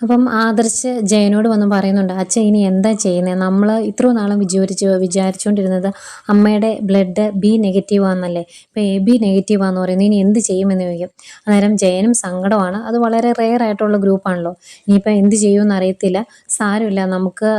അപ്പം ആദർശ് ജയനോട് വന്ന് പറയുന്നുണ്ട് അച്ഛൻ ഇനി എന്താ ചെയ്യുന്നത് നമ്മൾ ഇത്രയും നാളും വിചാരിച്ച് വിചാരിച്ചുകൊണ്ടിരുന്നത് അമ്മയുടെ ബ്ലഡ് ബി നെഗറ്റീവ് ആണെന്നല്ലേ? ഇപ്പോൾ എ ബി നെഗറ്റീവ് ആണെന്ന് പറയുന്നത്. ഇനി എന്ത് ചെയ്യുമെന്ന് ചോദിക്കും. അന്നേരം ജയനും സങ്കടമാണ്. അത് വളരെ റെയർ ആയിട്ടുള്ള ഗ്രൂപ്പാണല്ലോ ഇനിയിപ്പോൾ എന്ത് ചെയ്യുമെന്ന് അറിയത്തില്ല. സാരമില്ല. നമുക്ക്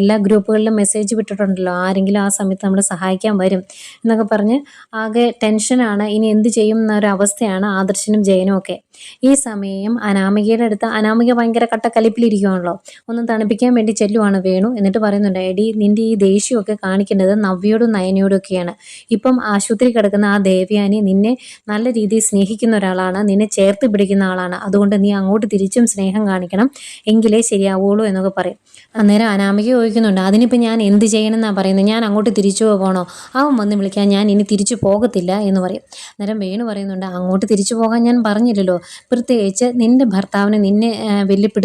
എല്ലാ ഗ്രൂപ്പുകളിലും മെസ്സേജ് വിട്ടിട്ടുണ്ടല്ലോ. ആരെങ്കിലും ആ സമയത്ത് നമ്മളെ സഹായിക്കാൻ വരും. എന്നൊക്കെ പറഞ്ഞ് ആകെ ടെൻഷനാണ് ഇനി എന്ത് ചെയ്യും എന്നൊരു അവസ്ഥയാണ് ആദർശനും ജയനും ഒക്കെ. ഈ സമയം അനാമികയുടെ അടുത്ത് അനാമിക ഭയങ്കര കട്ടക്കലിപ്പിലിരിക്കുവാണല്ലോ ഒന്ന് തണുപ്പിക്കാൻ വേണ്ടി ചെല്ലുവാണ് വേണു. എന്നിട്ട് പറയുന്നുണ്ട് എടി നിന്റെ ഈ ദേഷ്യമൊക്കെ കാണിക്കേണ്ടത് നവ്യോടും നയനയോടും ഒക്കെയാണ്. ഇപ്പം ആശുപത്രി കിടക്കുന്ന ആ ദേവയാനി നിന്നെ നല്ല രീതിയിൽ സ്നേഹിക്കുന്ന ഒരാളാണ്. നിന്നെ ചേർത്ത് പിടിക്കുന്ന ആളാണ്. അതുകൊണ്ട് നീ അങ്ങോട്ട് തിരിച്ചും സ്നേഹം കാണിക്കണം. എങ്കിലേ ശരിയാവുള്ളൂ എന്നൊക്കെ പറയും. അന്നേരം അനാമിക ചോദിക്കുന്നുണ്ട് അതിനിപ്പോൾ ഞാൻ എന്ത് ചെയ്യണമെന്നാണ് പറയുന്നത്? ഞാൻ അങ്ങോട്ട് തിരിച്ചു പോകണോ? അവൻ വന്ന് വിളിക്കാൻ ഞാൻ ഇനി തിരിച്ചു പോകത്തില്ല എന്ന് പറയും. അന്നേരം വേണു പറയുന്നുണ്ട് അങ്ങോട്ട് തിരിച്ചു പോകാൻ ഞാൻ പറഞ്ഞില്ലല്ലോ. പ്രത്യേകിച്ച് നിന്റെ ഭർത്താവിന് നിന്നെ ആ,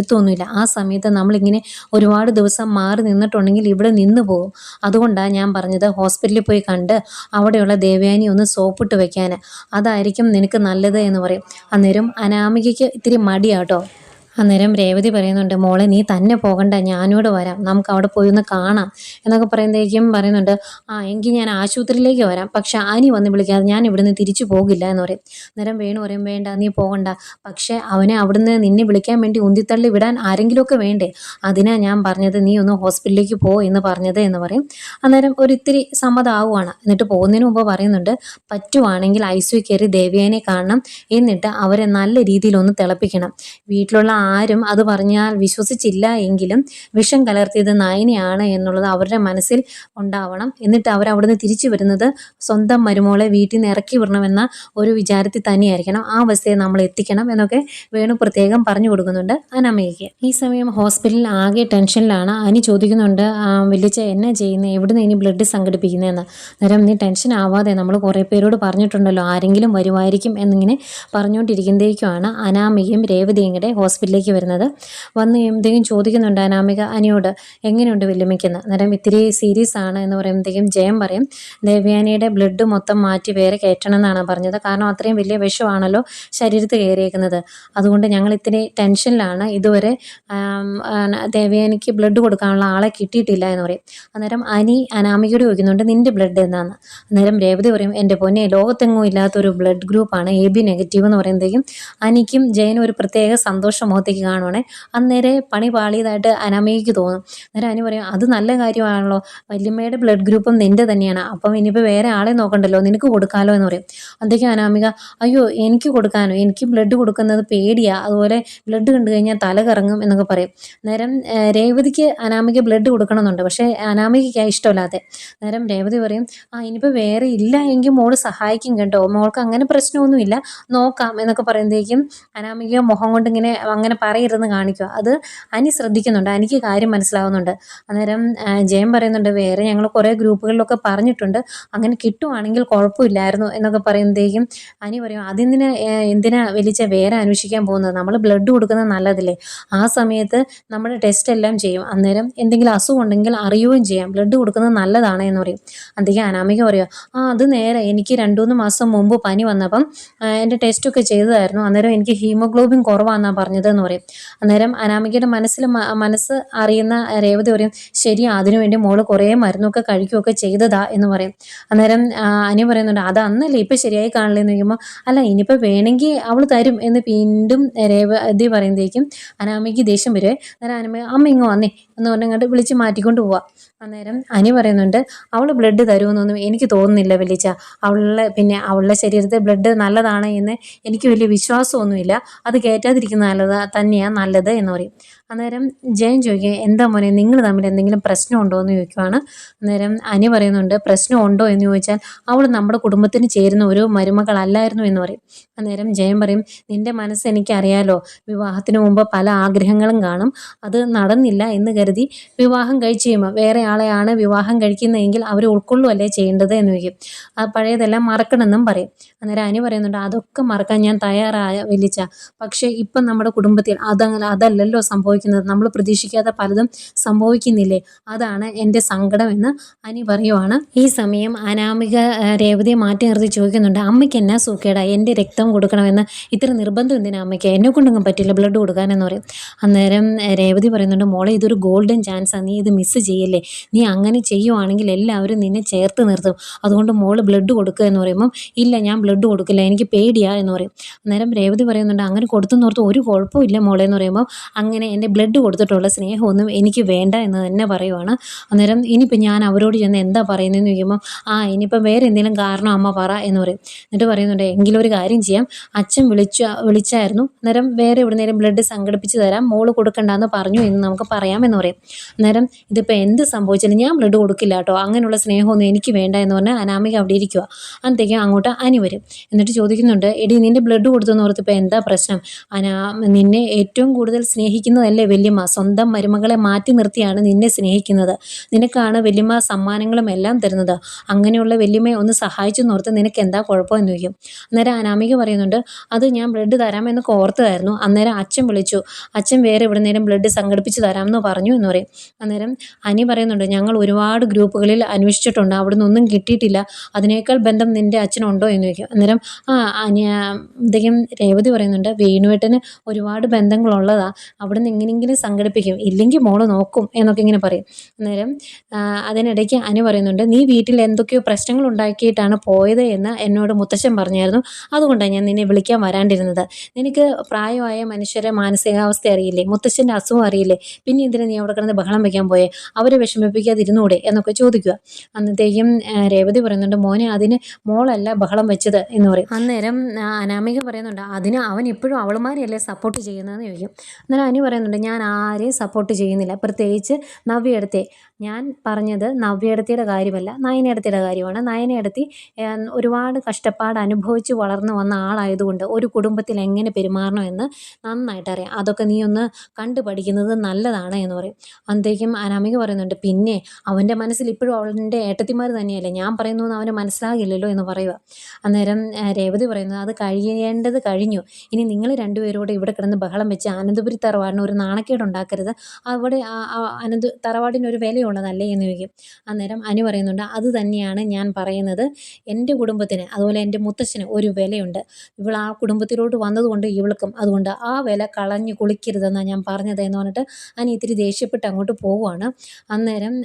വലിയ പിടുത്തമൊന്നുമില്ല ആ സമയത്ത് നമ്മളിങ്ങനെ ഒരുപാട് ദിവസം മാറി നിന്നിട്ടുണ്ടെങ്കിൽ ഇവിടെ നിന്ന് പോകും. അതുകൊണ്ടാണ് ഞാൻ പറഞ്ഞത് ഹോസ്പിറ്റലിൽ പോയി കണ്ട് അവിടെയുള്ള ദേവയാനി ഒന്ന് സോപ്പിട്ട് വെക്കാൻ അതായിരിക്കും നിനക്ക് നല്ലത് എന്ന് പറയും. അന്നേരം അനാമികയ്ക്ക് ഇത്തിരി മടിയാട്ടോ. അന്നേരം രേവതി പറയുന്നുണ്ട് മോളെ നീ തന്നെ പോകണ്ട ഞാനോട് വരാം. നമുക്ക് അവിടെ പോയി ഒന്ന് കാണാം. എന്നൊക്കെ പറയുമ്പോഴേക്കും പറയുന്നുണ്ട് ആ എങ്കിൽ ഞാൻ ആശുപത്രിയിലേക്ക് വരാം. പക്ഷെ ആനി വന്ന് വിളിക്കാതെ ഞാൻ ഇവിടുന്ന് തിരിച്ചു പോകില്ല എന്ന് പറയും. അന്നേരം വേണു പറയും വേണ്ട നീ പോകണ്ട. പക്ഷെ അവനെ അവിടുന്ന് നിന്നെ വിളിക്കാൻ വേണ്ടി ഉന്തിത്തള്ളി വിടാൻ ആരെങ്കിലുമൊക്കെ വേണ്ടേ? അതിനാ ഞാൻ പറഞ്ഞത് നീ ഒന്ന് ഹോസ്പിറ്റലിലേക്ക് പോ എന്ന് പറഞ്ഞത് എന്ന് പറയും. അന്നേരം ഒരിത്തിരി സമ്മതമാവുകയാണ് എന്നിട്ട് പോകുന്നതിന് മുമ്പ് പറയുന്നുണ്ട് പറ്റുവാണെങ്കിൽ ഐസു കയറി ദേവ്യാനെ കാണണം. എന്നിട്ട് അവരെ നല്ല രീതിയിലൊന്ന് തിളപ്പിക്കണം. വീട്ടിലുള്ള ആരും അത് പറഞ്ഞാൽ വിശ്വസിച്ചില്ല എങ്കിലും വിഷം കലർത്തിയത് നയനയാണ് എന്നുള്ളത് അവരുടെ മനസ്സിൽ ഉണ്ടാവണം. എന്നിട്ട് അവർ അവിടുന്ന് തിരിച്ചു വരുന്നത് സ്വന്തം മരുമോളെ വീട്ടിൽ നിന്ന് ഇറക്കി വിടണമെന്ന ഒരു വിചാരത്തിൽ തന്നെയായിരിക്കണം. ആ അവസ്ഥയെ നമ്മൾ എത്തിക്കണം എന്നൊക്കെ വേണു പ്രത്യേകം പറഞ്ഞു കൊടുക്കുന്നുണ്ട് അനമ്മയ്ക്ക് ഈ സമയം ഹോസ്പിറ്റലിൽ ആകെ ടെൻഷനിലാണ്. അനി ചോദിക്കുന്നുണ്ട് "ആ, എന്നെ ചെയ്യുന്നത് എവിടുന്ന് ഇനി ബ്ലഡ് സംഘടിപ്പിക്കുന്നതെന്ന്? നേരം നീ ടെൻഷൻ ആവാതെ നമ്മൾ കുറേ പേരോട് പറഞ്ഞിട്ടുണ്ടല്ലോ. ആരെങ്കിലും വരുമായിരിക്കും എന്നിങ്ങനെ പറഞ്ഞുകൊണ്ടിരിക്കുന്നതേക്കുമാണ് അനാമികയും രേവതിയും കൂടെ ഹോസ്പിറ്റലിലേക്ക് വരുന്നത്. വന്ന് എന്തെങ്കിലും ചോദിക്കുന്നുണ്ട്? അനാമിക അനിയോട് എങ്ങനെയുണ്ട് വല്യമ്മയ്ക്കെന്ന് അന്നേരം ഇത്തിരി സീരിയസ് ആണ് എന്ന് പറയുമ്പോഴത്തേക്കും ജയം പറയും ദേവ്യാനിയുടെ ബ്ലഡ് മൊത്തം മാറ്റി വേറെ കയറ്റണം എന്നാണ് പറഞ്ഞത്. കാരണം അത്രയും വലിയ വിഷമാണല്ലോ ശരീരത്ത് കയറിയേക്കുന്നത്. അതുകൊണ്ട് ഞങ്ങൾ ഇത്തിരി ടെൻഷനിലാണ്. ഇതുവരെ ദേവയാനിക്ക് ബ്ലഡ് കൊടുക്കാനുള്ള ആളെ കിട്ടിയിട്ടില്ല എന്ന് പറയും. അന്നേരം അനി അനാമികയോട് ചോദിക്കുന്നുണ്ട് നിന്റെ ബ്ലഡ് എന്നാന്ന്? അന്നേരം രേവതി പറയും എന്റെ പൊന്നെ ലോകത്തെങ്ങും ഇല്ലാത്തൊരു ബ്ലഡ് ഗ്രൂപ്പാണ് എ ബി നെഗറ്റീവ് എന്ന് പറയുമ്പോഴത്തേക്കും അനിക്കും ജയനും ഒരു പ്രത്യേക സന്തോഷം മുഖത്തേക്ക് കാണുവാണേ. അന്നേരെ പണി പാളിയതായിട്ട് അനമയ്ക്ക് തോന്നും. അന്നേരം അനു പറയും അത് നല്ല കാര്യമാണല്ലോ. വല്യമ്മയുടെ ബ്ലഡ് ഗ്രൂപ്പും നിന്റെ തന്നെയാണ്. അപ്പം ഇനിയിപ്പോൾ വേറെ ആളെ നോക്കണ്ടല്ലോ. നിനക്ക് കൊടുക്കാമല്ലോ എന്ന് പറയും. അന്നേക്കും അനാമിക അയ്യോ എനിക്ക് കൊടുക്കാനോ? എനിക്ക് ബ്ലഡ് കൊടുക്കുന്നത് പേടിയാ. അതുപോലെ ബ്ലഡ് കണ്ടു കഴിഞ്ഞാൽ തല കറങ്ങും എന്നൊക്കെ പറയും. നേരം രേവതിക്ക് അനാമിക ബ്ലഡ് കൊടുക്കണമെന്നുണ്ട്. പക്ഷേ അനാമികയ്ക്ക് ഇഷ്ടമില്ലാതെ നേരം രേവതി പറയും ആ ഇനിയിപ്പോൾ വേറെ ഇല്ല എങ്കിൽ മോൾ സഹായിക്കും കേട്ടോ. മോൾക്ക് അങ്ങനെ പ്രശ്നമൊന്നുമില്ല. നോക്കാം എന്നൊക്കെ പറയുമ്പോഴേക്കും അനാമിക മുഖം കൊണ്ട് ഇങ്ങനെ പറയരുതെന്ന് കാണിക്കുക. അത് അനി ശ്രദ്ധിക്കുന്നുണ്ട്. എനിക്ക് കാര്യം മനസ്സിലാവുന്നുണ്ട്. അന്നേരം ജയം പറയുന്നുണ്ട് വേറെ ഞങ്ങൾ കുറേ ഗ്രൂപ്പുകളിലൊക്കെ പറഞ്ഞിട്ടുണ്ട്. അങ്ങനെ കിട്ടുവാണെങ്കിൽ കുഴപ്പമില്ലായിരുന്നു എന്നൊക്കെ പറയുമ്പോഴത്തേക്കും അനി പറയും അതെന്തിനാ എന്തിനാ വലിച്ച വേറെ അന്വേഷിക്കാൻ പോകുന്നത്? നമ്മൾ ബ്ലഡ് കൊടുക്കുന്നത് നല്ലതല്ലേ? ആ സമയത്ത് നമ്മൾ ടെസ്റ്റ് എല്ലാം ചെയ്യും. അന്നേരം എന്തെങ്കിലും അസുഖം ഉണ്ടെങ്കിൽ അറിയുകയും ചെയ്യാം. ബ്ലഡ് കൊടുക്കുന്നത് നല്ലതാണ് എന്ന് പറയും. അന്തേക്കും അനാമിക പറയുക ആ അത് നേരെ എനിക്ക് രണ്ടു മൂന്ന് മാസം മുമ്പ് പനി വന്നപ്പം എന്റെ ടെസ്റ്റൊക്കെ ചെയ്തതായിരുന്നു. അന്നേരം എനിക്ക് ഹീമോഗ്ലോബിൻ കുറവാണെന്നാണ് പറഞ്ഞത് എന്ന് പറയും. അന്നേരം അനാമികയുടെ മനസ്സിൽ മനസ്സ് അറിയുന്ന രേവതി പറയും ശരി അതിനുവേണ്ടി മോൾ കുറേ മരുന്നൊക്കെ കഴിക്കുകയൊക്കെ ചെയ്തതാ എന്ന് പറയും. അന്നേരം അനി പറയുന്നുണ്ട് അത് അന്നല്ലേ ഇപ്പം ശരിയായി കാണില്ലെന്ന് ചോദിക്കുമ്പോൾ അല്ല ഇനിയിപ്പോൾ വേണമെങ്കിൽ അവൾ തരും എന്ന് വീണ്ടും രേവതി പറയുമ്പോഴേക്കും അനാമിക്ക് ദേഷ്യം വരുവേ അന്നേരം അനാമിക അമ്മ ഇങ്ങ് വന്നേ എന്ന് പറഞ്ഞങ്ങോട്ട് വിളിച്ച് മാറ്റിക്കൊണ്ട് പോവാ. അന്നേരം അനി പറയുന്നുണ്ട് അവൾ ബ്ലഡ് തരുമെന്നൊന്നും എനിക്ക് തോന്നുന്നില്ല വലിച്ച അവളുടെ പിന്നെ അവളുടെ ശരീരത്തെ ബ്ലഡ് നല്ലതാണ് എന്ന് എനിക്ക് വലിയ വിശ്വാസമൊന്നുമില്ല. അത് കയറ്റാതിരിക്കുന്ന നല്ലത് തന്നെയാണ് നല്ലത് എന്ന് പറയും. അന്നേരം ജയൻ ചോദിക്കുക എന്താ മോനെ നിങ്ങൾ തമ്മിൽ എന്തെങ്കിലും പ്രശ്നം ഉണ്ടോ? എന്ന് ചോദിക്കുവാണ്. അന്നേരം അനി പറയുന്നുണ്ട് പ്രശ്നം ഉണ്ടോ? എന്ന് ചോദിച്ചാൽ അവൾ നമ്മുടെ കുടുംബത്തിന് ചേരുന്ന ഒരു മരുമകളല്ലായിരുന്നു എന്ന് പറയും. അന്നേരം ജയൻ പറയും നിന്റെ മനസ്സ് എനിക്കറിയാലോ വിവാഹത്തിന് മുമ്പ് പല ആഗ്രഹങ്ങളും കാണും. അത് നടന്നില്ല എന്ന് കരുതി വിവാഹം കഴിച്ചു കഴിയുമ്പോൾ വേറെ ആളെയാണ് വിവാഹം കഴിക്കുന്നതെങ്കിൽ അവർ ഉൾക്കൊള്ളുകയല്ലേ ചെയ്യേണ്ടത്? എന്ന് ചോദിക്കും. ആ പഴയതെല്ലാം മറക്കണമെന്നും പറയും. അന്നേരം അനി പറയുന്നുണ്ട് അതൊക്കെ മറക്കാൻ ഞാൻ തയ്യാറായ വലിച്ച പക്ഷേ ഇപ്പം നമ്മുടെ കുടുംബത്തിൽ അതങ്ങനെ അതല്ലല്ലോ സംഭവിക്കുന്നത്. സംഭവിക്കുന്നത് നമ്മൾ പ്രതീക്ഷിക്കാത്ത പലതും സംഭവിക്കുന്നില്ലേ? അതാണ് എന്റെ സങ്കടം എന്ന് അനി പറയുവാണ്. ഈ സമയം അനാമിക രേവതിയെ മാറ്റി നിർത്തി ചോദിക്കുന്നുണ്ട് അമ്മയ്ക്ക് എന്നാ സൂക്കേടാ? എന്റെ രക്തം കൊടുക്കണമെന്ന് ഇത്ര നിർബന്ധം എന്തിനാ അമ്മയ്ക്ക്? എന്നെ കൊണ്ടൊന്നും പറ്റില്ല ബ്ലഡ് കൊടുക്കാനെന്ന് പറയും. അന്നേരം രേവതി പറയുന്നുണ്ട് മോളെ ഇതൊരു ഗോൾഡൻ ചാൻസാണ് നീ ഇത് മിസ്സ് ചെയ്യല്ലേ? നീ അങ്ങനെ ചെയ്യുവാണെങ്കിൽ എല്ലാവരും നിന്നെ ചേർത്ത് നിർത്തും. അതുകൊണ്ട് മോൾ ബ്ലഡ് കൊടുക്കുക എന്ന് പറയുമ്പം ഇല്ല ഞാൻ ബ്ലഡ് കൊടുക്കില്ല. എനിക്ക് പേടിയാ എന്ന് പറയും. അന്നേരം രേവതി പറയുന്നുണ്ട് അങ്ങനെ കൊടുത്തെന്നോർത്ത് ഒരു കുഴപ്പമില്ല മോളെ എന്ന് പറയുമ്പോൾ അങ്ങനെ എന്റെ ബ്ലഡ് കൊടുത്തിട്ടുള്ള സ്നേഹമൊന്നും എനിക്ക് വേണ്ട എന്ന് തന്നെ പറയുവാണ്. അന്നേരം ഇനിയിപ്പോൾ ഞാൻ അവരോട് ചെന്ന് എന്താ പറയുന്നതെന്ന് ചോദിക്കുമ്പോൾ ആ ഇനിയിപ്പോൾ വേറെ എന്തെങ്കിലും കാരണം അമ്മ പറ എന്ന് പറയും. എന്നിട്ട് പറയുന്നുണ്ട് എങ്കിലും ഒരു കാര്യം ചെയ്യാം. അച്ഛൻ വിളിച്ച വിളിച്ചായിരുന്നു. അന്നേരം വേറെ എവിടുന്നേലും ബ്ലഡ് സംഘടിപ്പിച്ച് തരാം. മോൾ കൊടുക്കണ്ടെന്ന് പറഞ്ഞു എന്ന് നമുക്ക് പറയാമെന്ന് പറയും. അന്നേരം ഇതിപ്പോൾ എന്ത് സംഭവിച്ചാലും ഞാൻ ബ്ലഡ് കൊടുക്കില്ല കേട്ടോ. അങ്ങനെയുള്ള സ്നേഹമൊന്നും എനിക്ക് വേണ്ട എന്ന് പറഞ്ഞാൽ അനാമിക അവിടെ ഇരിക്കുക അന്നത്തേക്കും അങ്ങോട്ട് അനി വരും. എന്നിട്ട് ചോദിക്കുന്നുണ്ട് എടി നിന്റെ ബ്ലഡ് കൊടുത്തെന്ന് ഓർത്തിപ്പോൾ എന്താ പ്രശ്നം? അനാ നിന്നെ ഏറ്റവും കൂടുതൽ സ്നേഹിക്കുന്നതല്ലേ വല്യമ്മ? സ്വന്തം മരുമകളെ മാറ്റി നിർത്തിയാണ് നിന്നെ സ്നേഹിക്കുന്നത്. നിനക്കാണ് വല്യമ്മ സമ്മാനങ്ങളും എല്ലാം തരുന്നത്. അങ്ങനെയുള്ള വല്യമ്മയെ ഒന്ന് സഹായിച്ചു നോർത്ത് നിനക്ക് എന്താ കുഴപ്പമെന്ന് ചോദിക്കും. അന്നേരം അനാമിക പറയുന്നുണ്ട് അത് ഞാൻ ബ്ലഡ് തരാമെന്നൊക്കെ ഓർത്തതായിരുന്നു അന്നേരം അച്ഛൻ വിളിച്ചു. അച്ഛൻ വേറെ എവിടുന്നേലും ബ്ലഡ് സംഘടിപ്പിച്ച് തരാമെന്ന് പറഞ്ഞു എന്ന് പറയും. അന്നേരം അനി പറയുന്നുണ്ട് ഞങ്ങൾ ഒരുപാട് ഗ്രൂപ്പുകളിൽ അന്വേഷിച്ചിട്ടുണ്ട്. അവിടെ നിന്നൊന്നും കിട്ടിയിട്ടില്ല. അതിനേക്കാൾ ബന്ധം നിന്റെ അച്ഛനുണ്ടോ എന്ന് ചോദിക്കും. അന്നേരം ആ അദ്ദേഹം രേവതി പറയുന്നുണ്ട് വേണുവേട്ടന് ഒരുപാട് ബന്ധങ്ങളുള്ളതാണ് അവിടെ നിന്ന് എങ്ങനെയെങ്കിലും സംഘടിപ്പിക്കും ഇല്ലെങ്കിൽ മോൾ നോക്കും എന്നൊക്കെ ഇങ്ങനെ പറയും. അന്നേരം അതിനിടയ്ക്ക് അനു പറയുന്നുണ്ട് നീ വീട്ടിൽ എന്തൊക്കെയോ പ്രശ്നങ്ങൾ ഉണ്ടാക്കിയിട്ടാണ് പോയത് എന്ന് എന്നോട് മുത്തശ്ശൻ പറഞ്ഞായിരുന്നു. അതുകൊണ്ടാണ് ഞാൻ നിന്നെ വിളിക്കാൻ വരാണ്ടിരുന്നത്. നിനക്ക് പ്രായമായ മനുഷ്യരെ മാനസികാവസ്ഥ അറിയില്ലേ? മുത്തശ്ശന്റെ അസുഖം അറിയില്ലേ? പിന്നെ ഇതിന് നീ അവിടെ കിടന്ന് ബഹളം വയ്ക്കാൻ പോയേ? അവരെ വിഷമിപ്പിക്കാതിരുന്നൂടെ? എന്നൊക്കെ ചോദിക്കുക. അന്നത്തേക്കും രേവതി പറയുന്നുണ്ട് മോനെ അതിന് മോളല്ല ബഹളം വെച്ചത് എന്ന് പറയും. അന്നേരം അനാമിക പറയുന്നുണ്ട് അതിന് അവൻ ഇപ്പോഴും അവളുമാരെയല്ലേ സപ്പോർട്ട് ചെയ്യുന്നതെന്ന് ചോദിക്കും. അന്നേരം അനു പറയുന്നുണ്ട് ഞാൻ ആരെയും സപ്പോർട്ട് ചെയ്യുന്നില്ല. പ്രത്യേകിച്ച് നവ്യടത്തെ ഞാൻ പറഞ്ഞത് നവ്യടത്തിയുടെ കാര്യമല്ല നയനടത്തിയുടെ കാര്യമാണ്. നയനടത്തി ഏഹ്, ഒരുപാട് കഷ്ടപ്പാട് അനുഭവിച്ച് വളർന്നു വന്ന ആളായതുകൊണ്ട് ഒരു കുടുംബത്തിൽ എങ്ങനെ പെരുമാറണം എന്ന് നന്നായിട്ട് അറിയാം. അതൊക്കെ നീ ഒന്ന് കണ്ടു പഠിക്കുന്നത് നല്ലതാണ് എന്ന് പറയും. അന്തേക്കും അനാമിക പറയുന്നുണ്ട് പിന്നെ അവന്റെ മനസ്സിൽ ഇപ്പോഴും അവളുടെ ഏട്ടത്തിമാർ തന്നെയല്ലേ? ഞാൻ പറയുന്നു അവന് മനസ്സിലാകില്ലല്ലോ എന്ന് പറയുക. അന്നേരം രേവതി പറയുന്നത് അത് കഴിയേണ്ടത് കഴിഞ്ഞു. ഇനി നിങ്ങൾ രണ്ടുപേരോട് ഇവിടെ കിടന്ന് ബഹളം വെച്ച് ആനന്ദപുരി തറവാടിന് ഒരു നാണക്കേട് ഉണ്ടാക്കരുത് അവിടെ അനന്ത തറവാടിന് ഒരു വിലയുള്ളതല്ലേ എന്ന് ചോദിക്കും. അന്നേരം അനു പറയുന്നുണ്ട് അത് തന്നെയാണ് ഞാൻ പറയുന്നത്. എന്റെ കുടുംബത്തിന് അതുപോലെ എന്റെ മുത്തശ്ശന് ഒരു വിലയുണ്ട്. ഇവൾ ആ കുടുംബത്തിലോട്ട് വന്നതുകൊണ്ട് ഇവൾക്കും അതുകൊണ്ട് ആ വില കളഞ്ഞു കുളിക്കരുതെന്നാണ് ഞാൻ പറഞ്ഞത് എന്ന് പറഞ്ഞിട്ട് അനി ഇത്തിരി ദേഷ്യപ്പെട്ട് അങ്ങോട്ട് പോവുകയാണ് അന്നേരം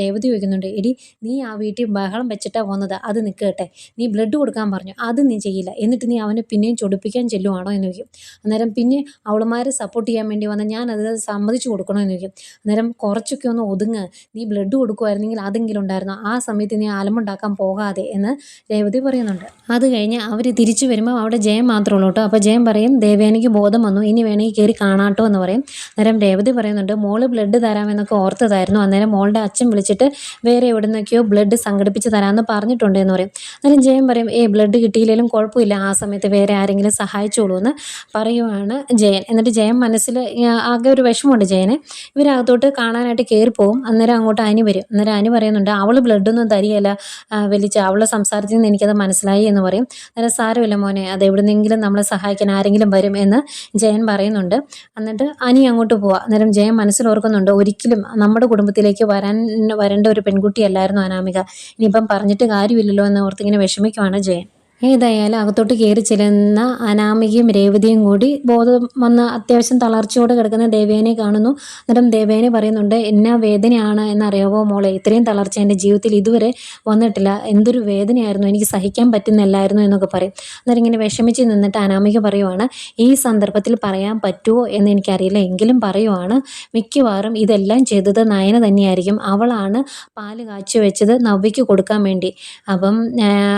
രേവതി ചോദിക്കുന്നുണ്ട് എടി നീ ആ വീട്ടിൽ ബഹളം വെച്ചിട്ടാണ് വന്നത്. അത് നിൽക്കട്ടെ. നീ ബ്ലഡ് കൊടുക്കാൻ പറഞ്ഞു. അത് നീ ചെയ്യില്ല. എന്നിട്ട് നീ അവനെ പിന്നെയും ചൊടിപ്പിക്കാൻ ചെല്ലുവാണോ? എന്ന് ചോദിക്കും. അന്നേരം പിന്നെ അവളുമാരെ സപ്പോർട്ട് ചെയ്യാൻ വേണ്ടി വന്ന ഞാൻ അത് സമ്മതിച്ചു കൊടുക്കണമെന്ന് ചോദിക്കും അന്നേരം കുറച്ചൊക്കെ ഒന്ന് ഒതുങ്ങ്. നീ ബ്ലഡ് കൊടുക്കുമായിരുന്നെങ്കിൽ അതെങ്കിലും ഉണ്ടായിരുന്നു? ആ സമയത്ത് നീ അലമുണ്ടാക്കാൻ പോകാതെ എന്ന് രേവതി പറയുന്നുണ്ട്. അത് കഴിഞ്ഞ് അവർ തിരിച്ചു വരുമ്പോൾ അവിടെ ജയം മാത്രമേ ഉള്ളൂ കേട്ടോ. അപ്പോൾ ജയം പറയും ദേവേനയ്ക്ക് ബോധം വന്നു. ഇനി വേണമെങ്കിൽ കയറി കാണാട്ടോ എന്ന് പറയും. അന്നേരം രേവതി പറയുന്നുണ്ട് മോൾ ബ്ലഡ് തരാമെന്നൊക്കെ ഓർത്തതായിരുന്നു. അന്നേരം മോളുടെ അച്ഛൻ വിളിച്ചിട്ട് വേറെ എവിടെ നിന്നൊക്കെയോ ബ്ലഡ് സംഘടിപ്പിച്ച് തരാമെന്ന് പറഞ്ഞിട്ടുണ്ട് എന്ന് പറയും. അന്നേരം ജയം പറയും ഏ ബ്ലഡ് കിട്ടിയില്ലെങ്കിലും കുഴപ്പമില്ല. ആ സമയത്ത് വേറെ ആരെങ്കിലും സഹായിച്ചോളൂ എന്ന് പറയുവാണ് ജയൻ. എന്നിട്ട് ജയൻ മനസ്സിൽ ആകെ ഒരു വിഷമമുണ്ട് ജയന്. ഇവരകത്തോട്ട് കാണാനായിട്ട് കയറി പോകും അന്നേരം അങ്ങോട്ട് അനി വരും. അന്നേരം അനി പറയുന്നുണ്ട് അവൾ ബ്ലഡൊന്നും തരികയില്ല വലിച്ച. അവളുടെ സംസാരത്തിൽ നിന്ന് എനിക്കത് മനസ്സിലായി എന്ന് പറയും. അന്നേരം സാരമില്ല മോനെ അത് എവിടുന്നെങ്കിലും നമ്മളെ സഹായിക്കാൻ ആരെങ്കിലും വരും എന്ന് ജയൻ പറയുന്നുണ്ട്. എന്നിട്ട് അനി അങ്ങോട്ട് പോവാം. അന്നേരം ജയൻ മനസ്സിൽ ഓർക്കുന്നുണ്ട് ഒരിക്കലും നമ്മുടെ കുടുംബത്തിലേക്ക് വരാൻ വരേണ്ട ഒരു പെൺകുട്ടിയല്ലായിരുന്നു അനാമിക. ഇനിയിപ്പം പറഞ്ഞിട്ട് കാര്യമില്ലല്ലോ എന്ന് ഓർത്തിങ്ങനെ വിഷമിക്കുവാണ് ജയൻ. ഏതായാലും അകത്തോട്ട് കയറി ചെല്ലുന്ന അനാമികയും രേവതിയും കൂടി ബോധം വന്ന് അത്യാവശ്യം തളർച്ചയോടെ കിടക്കുന്ന ദേവേനെ കാണുന്നു. അന്നേരം ദേവേനെ പറയുന്നുണ്ട് എന്ന വേദനയാണ് എന്നറിയാവോ മോളെ? ഇത്രയും തളർച്ച എന്റെ ജീവിതത്തിൽ ഇതുവരെ വന്നിട്ടില്ല. എന്തൊരു വേദനയായിരുന്നു. എനിക്ക് സഹിക്കാൻ പറ്റുന്നില്ലായിരുന്നു എന്നൊക്കെ പറയും. അന്നേരം ഇങ്ങനെ വിഷമിച്ച് നിന്നിട്ട് അനാമിക പറയുവാണ് ഈ സന്ദർഭത്തിൽ പറയാൻ പറ്റുമോ എന്ന് എനിക്കറിയില്ല. എങ്കിലും പറയുവാണ് മിക്കവാറും ഇതെല്ലാം ചെയ്തത് നയന തന്നെയായിരിക്കും. അവളാണ് പാൽ കാച്ചു വെച്ചത് നവ്യയ്ക്ക് കൊടുക്കാൻ വേണ്ടി. അപ്പം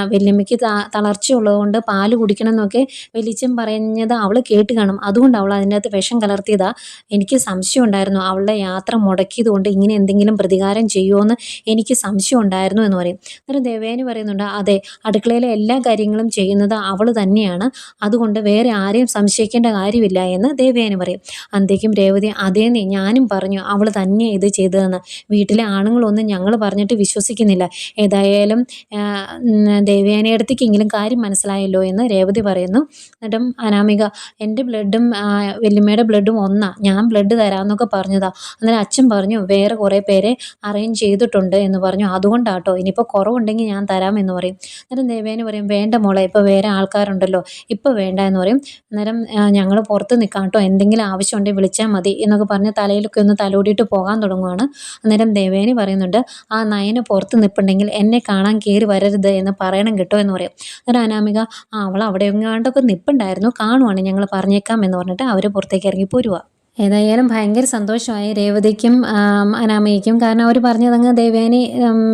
വല്യമ്മയ്ക്ക് ത- തളർച്ചയുള്ളതുകൊണ്ട് പാൽ കുടിക്കണം എന്നൊക്കെ വലിച്ചം പറഞ്ഞത് അവൾ കേട്ട് കാണും. അതുകൊണ്ട് അവൾ അതിന്റെ അകത്ത് വിഷം കലർത്തിയതാ. എനിക്ക് സംശയം ഉണ്ടായിരുന്നു അവളുടെ യാത്ര മുടക്കിയത് കൊണ്ട് ഇങ്ങനെ എന്തെങ്കിലും പ്രതികാരം ചെയ്യുമോ എന്ന് എനിക്ക് സംശയം ഉണ്ടായിരുന്നു എന്ന് പറയും. അന്നേരം ദേവേന് പറയുന്നുണ്ട് അതെ അടുക്കളയിലെ എല്ലാ കാര്യങ്ങളും ചെയ്യുന്നത് അവൾ തന്നെയാണ്. അതുകൊണ്ട് വേറെ ആരെയും സംശയിക്കേണ്ട കാര്യമില്ല എന്ന് ദേവേന് പറയും. അന്തേക്കും രേവതി അതേന്നേ ഞാനും പറഞ്ഞു. അവൾ തന്നെ ഇത് ചെയ്തതെന്ന്. വീട്ടിലെ ആണുങ്ങളൊന്നും ഞങ്ങൾ പറഞ്ഞിട്ട് വിശ്വസിക്കുന്നില്ല. ഏതായാലും ദേവേനയടുത്തേക്കെങ്കിലും കാര്യം മനസ്സിലായല്ലോ എന്ന് രേവതി പറയുന്നു. എന്നിട്ടും അനാമിക എന്റെ ബ്ലഡും വല്യമ്മയുടെ ബ്ലഡും ഒന്നാ. ഞാൻ ബ്ലഡ് തരാമെന്നൊക്കെ പറഞ്ഞതാ. അന്നേരം അച്ഛൻ പറഞ്ഞു വേറെ കുറേ പേരെ അറേഞ്ച് ചെയ്തിട്ടുണ്ട് എന്ന് പറഞ്ഞു. അതുകൊണ്ടാട്ടോ ഇനിയിപ്പോൾ കുറവുണ്ടെങ്കിൽ ഞാൻ തരാം എന്ന് പറയും. അന്നേരം ദേവേന് പറയും വേണ്ട മോളെ ഇപ്പോൾ വേറെ ആൾക്കാരുണ്ടല്ലോ. ഇപ്പോൾ വേണ്ട എന്ന് പറയും. അന്നേരം ഞങ്ങൾ പുറത്ത് നിൽക്കാം കേട്ടോ. എന്തെങ്കിലും ആവശ്യമുണ്ടെങ്കിൽ വിളിച്ചാൽ മതി എന്നൊക്കെ പറഞ്ഞ് തലയിലൊക്കെ ഒന്ന് തലോടിയിട്ട് പോകാൻ തുടങ്ങുവാണ്. അന്നേരം ദേവേനി പറയുന്നുണ്ട് ആ നയന് പുറത്ത് നിൽപ്പുണ്ടെങ്കിൽ എന്നെ കാണാൻ കയറി വരരുത് എന്ന് പറയണം കേട്ടോ എന്ന് പറയും. അന്നേരം അനാമിക ആ അവൾ അവിടെ എങ്ങാണ്ടൊക്കെ നിൽപ്പുണ്ടായിരുന്നു കാണുവാണ് ഞങ്ങൾ പറഞ്ഞേക്കാം എന്ന് പറഞ്ഞിട്ട് അവർ പുറത്തേക്ക് ഇറങ്ങി പോരുക ഏതായാലും ഭയങ്കര സന്തോഷമായി രേവതിക്കും അനാമയ്ക്കും. കാരണം അവർ പറഞ്ഞതങ്ങ് ദേവേനെ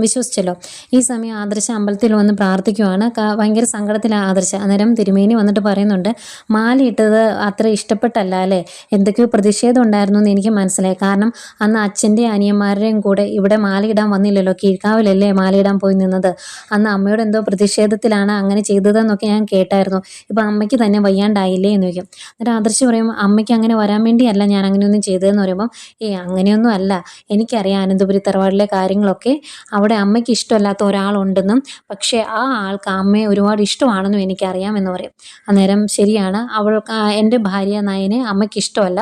വിശ്വസിച്ചല്ലോ. ഈ സമയം ആദർശ അമ്പലത്തിൽ വന്ന് പ്രാർത്ഥിക്കുവാണ്. ഭയങ്കര സങ്കടത്തിലാണ് ആദർശ. അന്നേരം തിരുമേനി വന്നിട്ട് പറയുന്നുണ്ട് മാലയിട്ടത് അത്ര ഇഷ്ടപ്പെട്ടല്ല അല്ലേ? എന്തൊക്കെയോ പ്രതിഷേധം ഉണ്ടായിരുന്നു എന്ന് എനിക്ക് മനസ്സിലായി. കാരണം അന്ന് അച്ഛന്റെ അനിയന്മാരുടെയും കൂടെ ഇവിടെ മാലയിടാൻ വന്നില്ലല്ലോ കീഴ്ക്കാവിലല്ലേ മാലയിടാൻ പോയി നിന്നത്. അന്ന് അമ്മയോട് എന്തോ പ്രതിഷേധത്തിലാണ് അങ്ങനെ ചെയ്തതെന്നൊക്കെ ഞാൻ കേട്ടായിരുന്നു. ഇപ്പം അമ്മയ്ക്ക് തന്നെ വയ്യാണ്ടായില്ലേ എന്ന് ചോദിക്കും. എന്നിട്ട് ആദർശ് പറയും അമ്മയ്ക്ക് അങ്ങനെ വരാൻ വേണ്ടിയല്ല ഞാൻ അങ്ങനെയൊന്നും ചെയ്തതെന്ന് പറയുമ്പം ഏ അങ്ങനെയൊന്നും അല്ല. എനിക്കറിയാം അനന്തപുരി തറവാടിലെ കാര്യങ്ങളൊക്കെ അവിടെ അമ്മയ്ക്ക് ഇഷ്ടമല്ലാത്ത ഒരാളുണ്ടെന്നും പക്ഷേ ആ ആൾക്ക് അമ്മയെ ഒരുപാട് ഇഷ്ടമാണെന്നും എനിക്കറിയാം എന്ന് പറയും. അന്നേരം ശരിയാണ്. അവൾ എന്റെ ഭാര്യ നയനെ അമ്മയ്ക്ക് ഇഷ്ടമല്ല.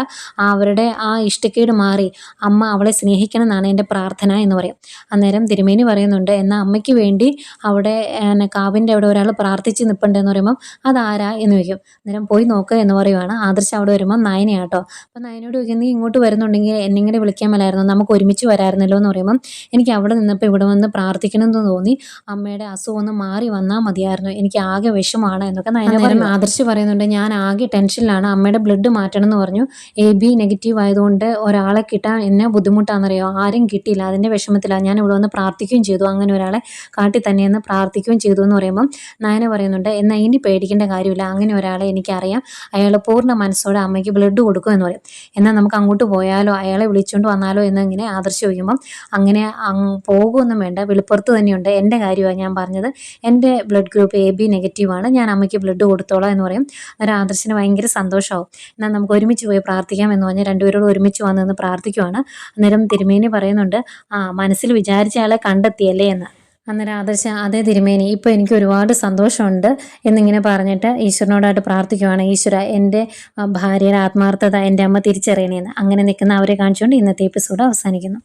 അവരുടെ ആ ഇഷ്ടക്കേട് മാറി അമ്മ അവളെ സ്നേഹിക്കണം എന്നാണ് എന്റെ പ്രാർത്ഥന എന്ന് പറയും. അന്നേരം തിരുമേനി പറയുന്നുണ്ട് എന്നാൽ അമ്മയ്ക്ക് വേണ്ടി അവിടെ കാവിന്റെ അവിടെ ഒരാൾ പ്രാർത്ഥിച്ച് നിൽപ്പുണ്ടെന്ന് പറയുമ്പം അതാരാ? എന്ന് ചോദിക്കും. അന്നേരം പോയി നോക്കുക എന്ന് പറയുവാണ്. ആദർശ് അവിടെ വരുമ്പോൾ നയനയാട്ടോ. അപ്പം നയനോട് ചോദിക്കുന്നത് നീ ഇങ്ങോട്ട് വരുന്നുണ്ടെങ്കിൽ എന്നെ ഇങ്ങനെ വിളിക്കാൻ മേലായിരുന്നു നമുക്ക് ഒരുമിച്ച് വരായിരുന്നല്ലോ എന്ന് പറയുമ്പം എനിക്ക് അവിടെ നിന്നപ്പോൾ ഇവിടെ വന്ന് പ്രാർത്ഥിക്കണമെന്ന് തോന്നി. അമ്മയുടെ അസുഖം ഒന്ന് മാറി വന്നാൽ മതിയായിരുന്നു. എനിക്ക് ആകെ വിഷമാണ് എന്നൊക്കെ നയന പറയും ആദർശ് പറയുന്നുണ്ട് ഞാൻ ആകെ ടെൻഷനിലാണ്. അമ്മയുടെ ബ്ലഡ് മാറ്റണം എന്ന് പറഞ്ഞു. എ ബി നെഗറ്റീവ് ആയതുകൊണ്ട് ഒരാളെ കിട്ടാൻ എന്നെ ബുദ്ധിമുട്ടാണെന്നറിയോ? ആരും കിട്ടിയില്ല. അതിന്റെ വിഷമത്തിലാണ് ഞാൻ ഇവിടെ വന്ന് പ്രാർത്ഥിക്കുകയും ചെയ്തു. അങ്ങനെ ഒരാളെ കാട്ടി തന്നെയെന്ന് പ്രാർത്ഥിക്കുകയും ചെയ്തു എന്ന് പറയുമ്പം നയന പറയുന്നുണ്ട് എന്നാൽ ഇനി പേടിക്കേണ്ട കാര്യമില്ല. അങ്ങനെ ഒരാളെ എനിക്കറിയാം. അയാൾ പൂർണ മനസ്സോടെ അമ്മയ്ക്ക് ബ്ലഡ് കൊടുക്കും എന്ന് പറയും. എന്നാൽ നമുക്ക് അങ്ങോട്ട് പോയാലോ? അയാളെ വിളിച്ചുകൊണ്ട് വന്നാലോ എന്നിങ്ങനെ ആദർശം ചോദിക്കുമ്പം അങ്ങനെ അങ്ങ് പോകുമൊന്നും വേണ്ട. വെളിപ്പുറത്ത് തന്നെയുണ്ട്. എന്റെ കാര്യമാണ് ഞാൻ പറഞ്ഞത്. എന്റെ ബ്ലഡ് ഗ്രൂപ്പ് എ ബി നെഗറ്റീവാണ് ഞാൻ അമ്മയ്ക്ക് ബ്ലഡ് കൊടുത്തോളാം എന്ന് പറയും. അന്നേരം ആദർശിന് ഭയങ്കര സന്തോഷമാവും എന്നാൽ നമുക്ക് ഒരുമിച്ച് പോയി പ്രാർത്ഥിക്കാം എന്ന് പറഞ്ഞാൽ രണ്ടുപേരോട് ഒരുമിച്ച് വന്നു പ്രാർത്ഥിക്കുവാണ്. അന്നേരം തിരുമേനി പറയുന്നുണ്ട് ആ മനസ്സിൽ വിചാരിച്ച ആളെ കണ്ടെത്തിയല്ലേ എന്ന്. അന്നേരം ആദർശ അതേ തിരുമേനി ഇപ്പോൾ എനിക്ക് ഒരുപാട് സന്തോഷമുണ്ട് എന്നിങ്ങനെ പറഞ്ഞിട്ട് ഈശ്വരനോടായിട്ട് പ്രാർത്ഥിക്കുവാണ്. ഈശ്വര എന്റെ ഭാര്യയുടെ ആത്മാർത്ഥത എന്റെ അമ്മ തിരിച്ചറിയണേന്ന് അങ്ങനെ നിൽക്കുന്ന അവരെ കാണിച്ചുകൊണ്ട് ഇന്നത്തെ എപ്പിസോഡ് അവസാനിക്കുന്നു.